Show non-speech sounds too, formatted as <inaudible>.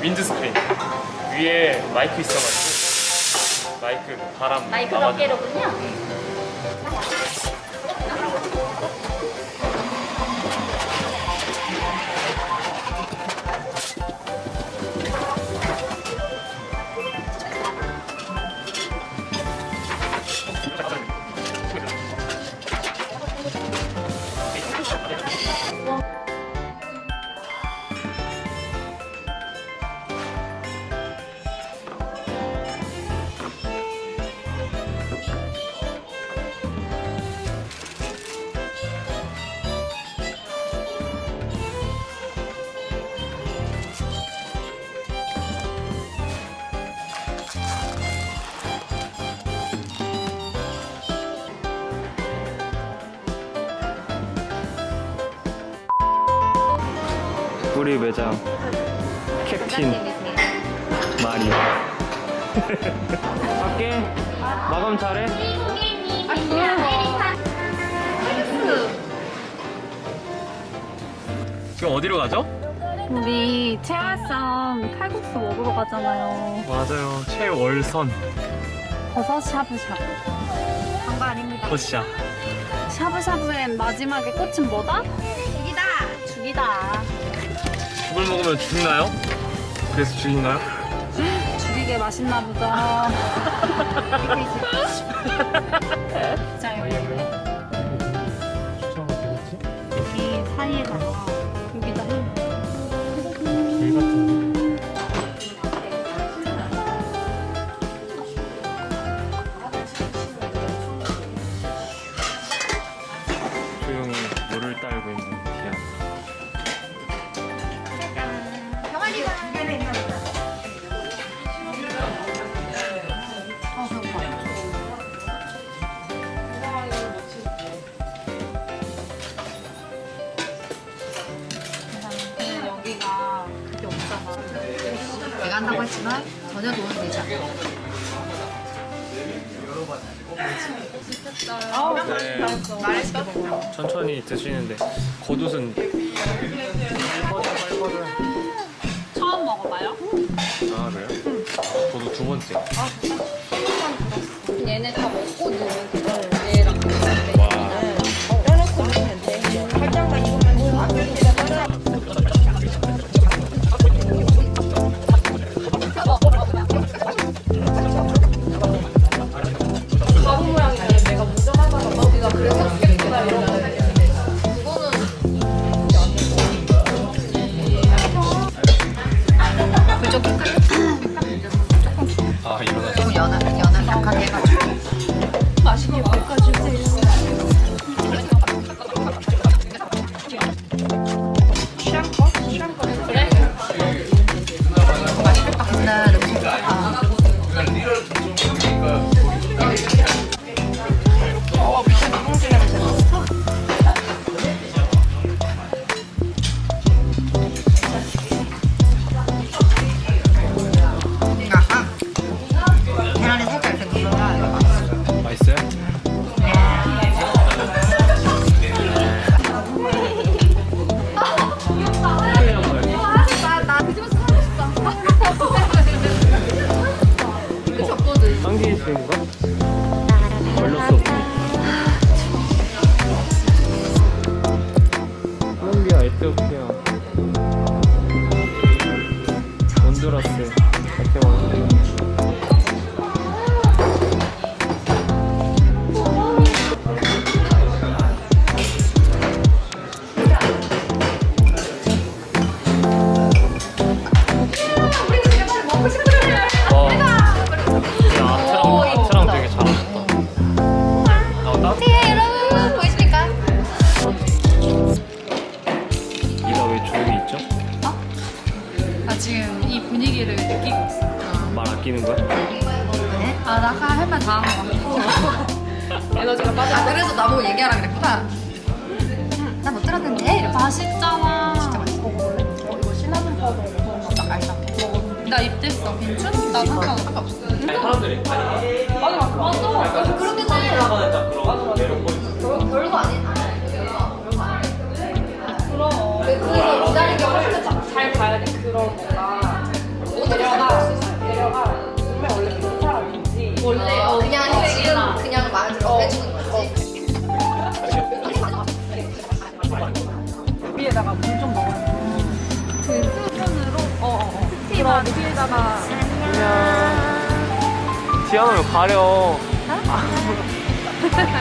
윈드 스크린 위에 마이크 있어가지고 마이크 바람 마이크 나가지고. 덮개로군요. 우리 매장 캡틴 마리오 <laughs> 갈게 마감 잘해 지금 어디로 가죠? 우리 채월산 칼국수 먹으러 가잖아요. 맞아요 최월선 버섯 샤브샤브. 광고 아닙니다. 버시야 샤브샤브의 마지막에 꽃은 뭐다? 죽이다. 죽이다. 죽을 먹으면 죽나요? 그래서 죽인가요? 죽이게 맛있나 보다. 자 여기 여기 사이에다가 여기다 해. 조용히 물을 딸고 있는 한다고 했지만 전혀 도움이 되지 않아. 네. 천천히 드시는데 겉옷은 처음 먹어봐요? 아 그래요? 저도 두 번째 얘 한개 있으인가? 걸렸어 콜롬비아, 에티오피아 온두라스. 야, 지금 이 분위기를 느끼고 있어. 말 아끼는 거야? 네? 아, 나할말 다 한 것 같아. <laughs> 에너지가 빠져. 아, 그래서 나보고 얘기하라 그랬구나. 나 못 들었는데? 이렇게. 맛있잖아. 진짜 맛있어. 어, 이거 시나몬 파우더 엄청 딱 알싸. 나 입됐어. 괜찮? 나 상관 상관없어. 사람들이 그렇게 별거 위에다가 물 좀 넣어요. 그 스푼으로 어어어 스티머 위에다가 안녕. 지연아 왜 가려? <laughs>